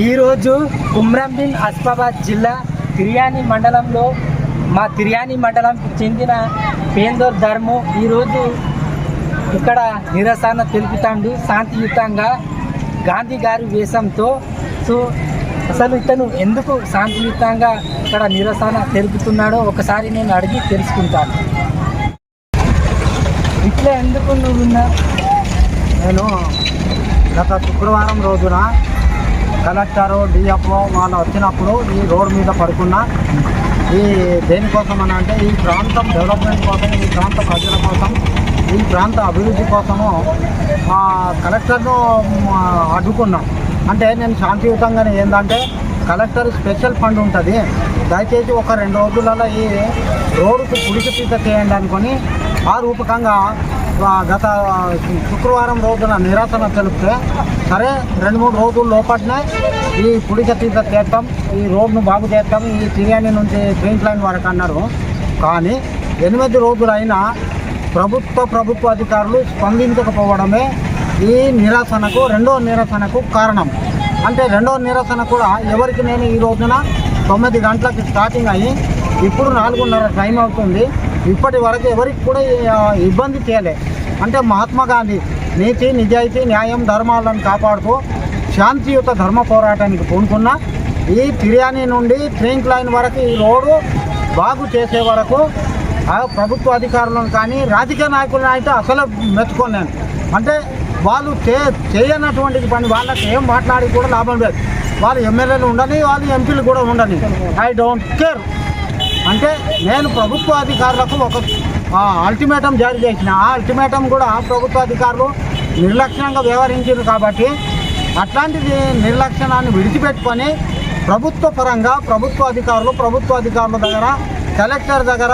ఈరోజు కుమ్రంబిన్ అస్మాబాద్ జిల్లా తిర్యాని మండలంలో మా తిర్యాని మండలంకి చెందిన పేందోర్ ధర్ము ఈరోజు ఇక్కడ నిరసన తెలుపుతాడు శాంతియుతంగా గాంధీ గారి వేషంతో. సో అసలు ఇతను ఎందుకు శాంతియుతంగా ఇక్కడ నిరసన తెలుపుతున్నాడో ఒకసారి నేను అడిగి తెలుసుకుంటాను. ఇట్లా ఎందుకు నువ్వు ఉన్నా నేను గత శుక్రవారం రోజున కలెక్టరు డిఎఫ్ఓ వాళ్ళు వచ్చినప్పుడు ఈ రోడ్డు మీద పడుకున్నా. ఈ దేనికోసం అని అంటే ఈ ప్రాంతం డెవలప్మెంట్ కోసం ఈ ప్రాంత ప్రజల కోసం ఈ ప్రాంత అభివృద్ధి కోసము కలెక్టర్ను అడ్డుకున్నాం. అంటే నేను శాంతియుతంగానే ఏంటంటే కలెక్టర్ స్పెషల్ ఫండ్ ఉంటుంది. దయచేసి ఒక రెండు రోజులలో ఈ రోడ్డుకు పుడికి తీత చేయండి అనుకొని ఆ రూపకంగా గత శుక్రవారం రోజున నిరసన తెలిపితే సరే రెండు మూడు రోజుల లోపలనే ఈ పుడిక తీత తీస్తాం ఈ రోడ్ను బాగు చేస్తాం ఈ తిరియాని నుంచి పెయింట్ లైన్ వరకు అన్నారు. కానీ ఎనిమిది రోజులైనా ప్రభుత్వ ప్రభుత్వ అధికారులు స్పందించకపోవడమే ఈ నిరసనకు రెండో నిరసనకు కారణం. అంటే రెండో నిరసన కూడా ఎవరికి నేను ఈ రోజున తొమ్మిది గంటలకి స్టార్టింగ్ అయ్యి ఇప్పుడు నాలుగున్నర టైం అవుతుంది. ఇప్పటి వరకు ఎవరికి కూడా ఇబ్బంది చేయలే. అంటే మహాత్మా గాంధీ నీతి నిజాయితీ న్యాయం ధర్మాలను కాపాడుతూ శాంతియుత ధర్మ పోరాటానికి పూనుకున్న ఈ తిర్యాని నుండి ట్రైన్ లైన్ వరకు ఈ రోడ్డు బాగు చేసే వరకు ఆ ప్రభుత్వ అధికారులను కానీ రాజకీయ నాయకులను అయితే అసలు మెచ్చుకోను నేను అంటే వాళ్ళు చే చేయనటువంటి పని వాళ్ళకి ఏం మాట్లాడి కూడా లాభం లేదు. వాళ్ళు ఎమ్మెల్యేలు ఉండని వాళ్ళు ఎంపీలు కూడా ఉండని. ఐ డోంట్ కేర్ అంటే నేను ప్రభుత్వ అధికారులకు ఒక అల్టిమేటం జారీ చేసిన. ఆ అల్టిమేటం కూడా ప్రభుత్వ అధికారులు నిర్లక్ష్యంగా వ్యవహరించారు కాబట్టి అట్లాంటిది నిర్లక్ష్యాన్ని విడిచిపెట్టుకొని ప్రభుత్వ పరంగా ప్రభుత్వ అధికారులు ప్రభుత్వ అధికారుల దగ్గర కలెక్టర్ దగ్గర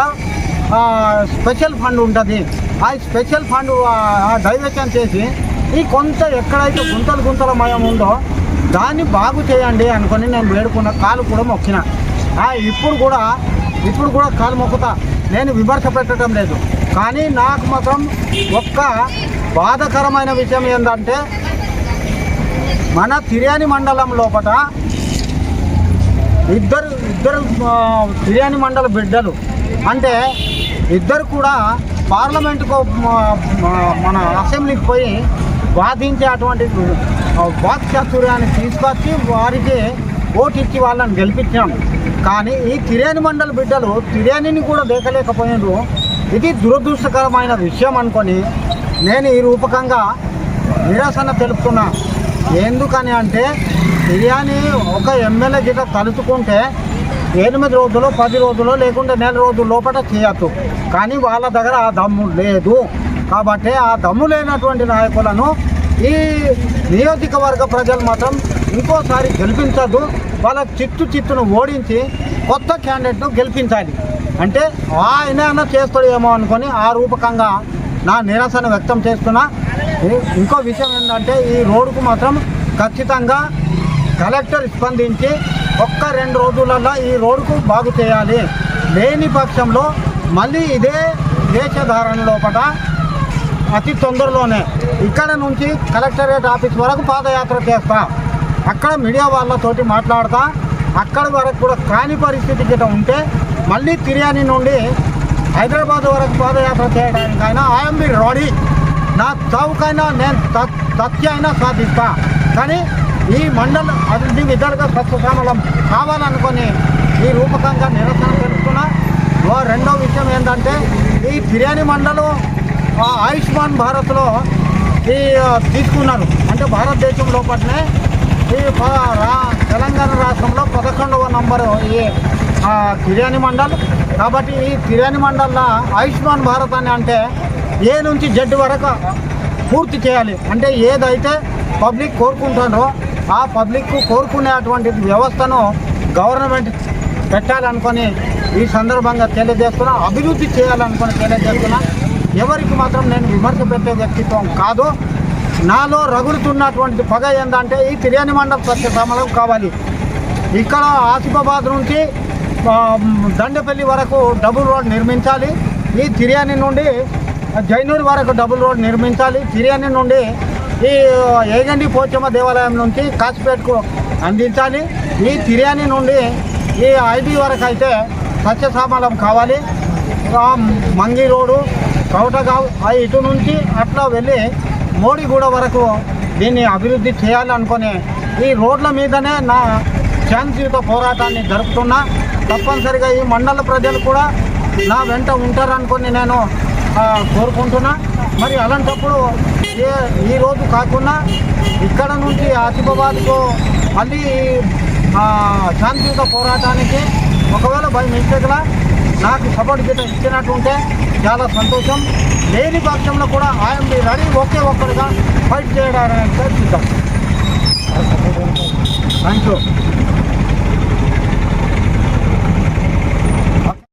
స్పెషల్ ఫండ్ ఉంటుంది. ఆ స్పెషల్ ఫండ్ డైవర్షన్ చేసి ఈ కొంత ఎక్కడైతే గుంతలు గుంతల మయం ఉందో దాన్ని బాగు చేయండి అనుకొని నేను వేడుకున్న కాలు కూడా మొక్కిన. ఇప్పుడు కూడా ఇప్పుడు కూడా కాలు మొక్కుతా. నేను విమర్శ పెట్టడం లేదు. కానీ నాకు మాత్రం ఒక్క బాధకరమైన విషయం ఏంటంటే మన తిర్యాని మండలం లోపల ఇద్దరు ఇద్దరు తిర్యాని మండల బిడ్డలు. అంటే ఇద్దరు కూడా పార్లమెంటుకు మన అసెంబ్లీకి పోయి వాదించే అటువంటి ఆ, వాక్చాతుర్యాన్ని తీసుకొచ్చి వారికి ఓటు ఇచ్చి వాళ్ళని గెలిపించాం కానీ ఈ తిర్యాని మండల బిడ్డలు తిరేనిని కూడా దేకలేకపోయినారు ఇది దురదృష్టకరమైన విషయం అనుకొని నేను ఈ రూపకంగా నిరసన తెలుపుతున్నా. ఎందుకని అంటే బిర్యానీ ఒక ఎమ్మెల్యే గిట తలుచుకుంటే ఎనిమిది రోజులు పది రోజులు లేకుంటే నెల రోజుల లోపల చేయొచ్చు కానీ వాళ్ళ దగ్గర ఆ దమ్ము లేదు. కాబట్టి ఆ దమ్ము లేనటువంటి నాయకులను ఈ నియోజకవర్గ ప్రజలు మాత్రం ఇంకోసారి గెలిపించద్దు. వాళ్ళ చిత్తు చిత్తును ఓడించి కొత్త క్యాండిడేట్ను గెలిపించాలి. అంటే ఆయన అన్న చేస్తాడేమో అనుకొని ఆ రూపకంగా నా నిరసన వ్యక్తం చేస్తున్నా. ఇంకో విషయం ఏంటంటే ఈ రోడ్డుకు మాత్రం ఖచ్చితంగా కలెక్టర్ స్పందించి ఒక్క రెండు రోజులలో ఈ రోడ్డుకు బాగు చేయాలి. లేని పక్షంలో మళ్ళీ ఇదే దేశధారణ లోపల అతి తొందరలోనే ఇక్కడ నుంచి కలెక్టరేట్ ఆఫీస్ వరకు పాదయాత్ర చేస్తాను అక్కడ మీడియా వాళ్ళతోటి మాట్లాడతా అక్కడ వరకు కూడా కాని పరిస్థితి గిట ఉంటే మళ్ళీ తిర్యాని నుండి హైదరాబాద్ వరకు పాదయాత్ర చేయడానికైనా ఐఎమ్ బి రెడీ నా చౌకైనా నేను తత్- అయినా సాధిస్తా. కానీ ఈ మండలం అభివృద్ధి విధాలుగా సస్యశ్యామలం కావాలనుకొని ఈ రూపకంగా నిరసన తెలుపుతున్నా. ఓ రెండో విషయం ఏంటంటే ఈ బిర్యానీ మండలం ఆ, ఆయుష్మాన్ భారత్లో ఈ తీసుకున్నారు. అంటే భారతదేశం లోపలనే ఈ తెలంగాణ రాష్ట్రంలో పదకొండవ నంబరు ఈ ఆ, మండల్. కాబట్టి ఈ బిర్యానీ మండల్లో ఆయుష్మాన్ భారత్ అని అంటే ఏ నుంచి జడ్ వరకు పూర్తి చేయాలి. అంటే ఏదైతే పబ్లిక్ కోరుకుంటారో ఆ పబ్లిక్ కోరుకునేటువంటి వ్యవస్థను గవర్నమెంట్ పెట్టాలనుకొని ఈ సందర్భంగా తెలియజేస్తున్నా అభివృద్ధి చేయాలనుకొని తెలియజేస్తున్నా ఎవరికి మాత్రం నేను విమర్శ పెట్టే వ్యక్తిత్వం కాదు. నాలో రగులుతున్నటువంటి పొగ ఏంటంటే ఈ తిరియాని మండలం సత్యసమలం కావాలి. ఇక్కడ ఆసిఫాబాద్ నుంచి దండపల్లి వరకు డబుల్ రోడ్ నిర్మించాలి. ఈ తిరియాని నుండి జైనూరు వరకు డబుల్ రోడ్ నిర్మించాలి. తిరియాని నుండి ఈ ఏగండి పోచమ్మ దేవాలయం నుంచి కాచిపేటకు అందించాలి. ఈ తిరియాని నుండి ఈ ఐబీ వరకు అయితే సత్యసామలం కావాలి. మంగి రోడ్డు కౌటగావ్ ఇటు నుంచి అట్లా వెళ్ళి మోడీగూడ వరకు దీన్ని అభివృద్ధి చేయాలనుకుని ఈ రోడ్ల మీదనే నా శాంతియుత పోరాటాన్ని జరుపుతున్నా. తప్పనిసరిగా ఈ మండల ప్రజలు కూడా నా వెంట ఉంటారనుకొని నేను కోరుకుంటున్నా. మరి అలాంటప్పుడు ఏ ఈ రోజు కాకుండా ఇక్కడ నుంచి ఆసిఫాబాద్కు మళ్ళీ శాంతియుత పోరాటానికి ఒకవేళ బై మిస్టేక్లా నాకు సపోర్ట్ గిట్ట ఇచ్చినట్టుంటే చాలా సంతోషం. లేని పక్షంలో కూడా ఆయన రెడీ ఒకే ఒక్కరుగా ఫైట్ చేయడానికి చూద్దాం థ్యాంక్ యూ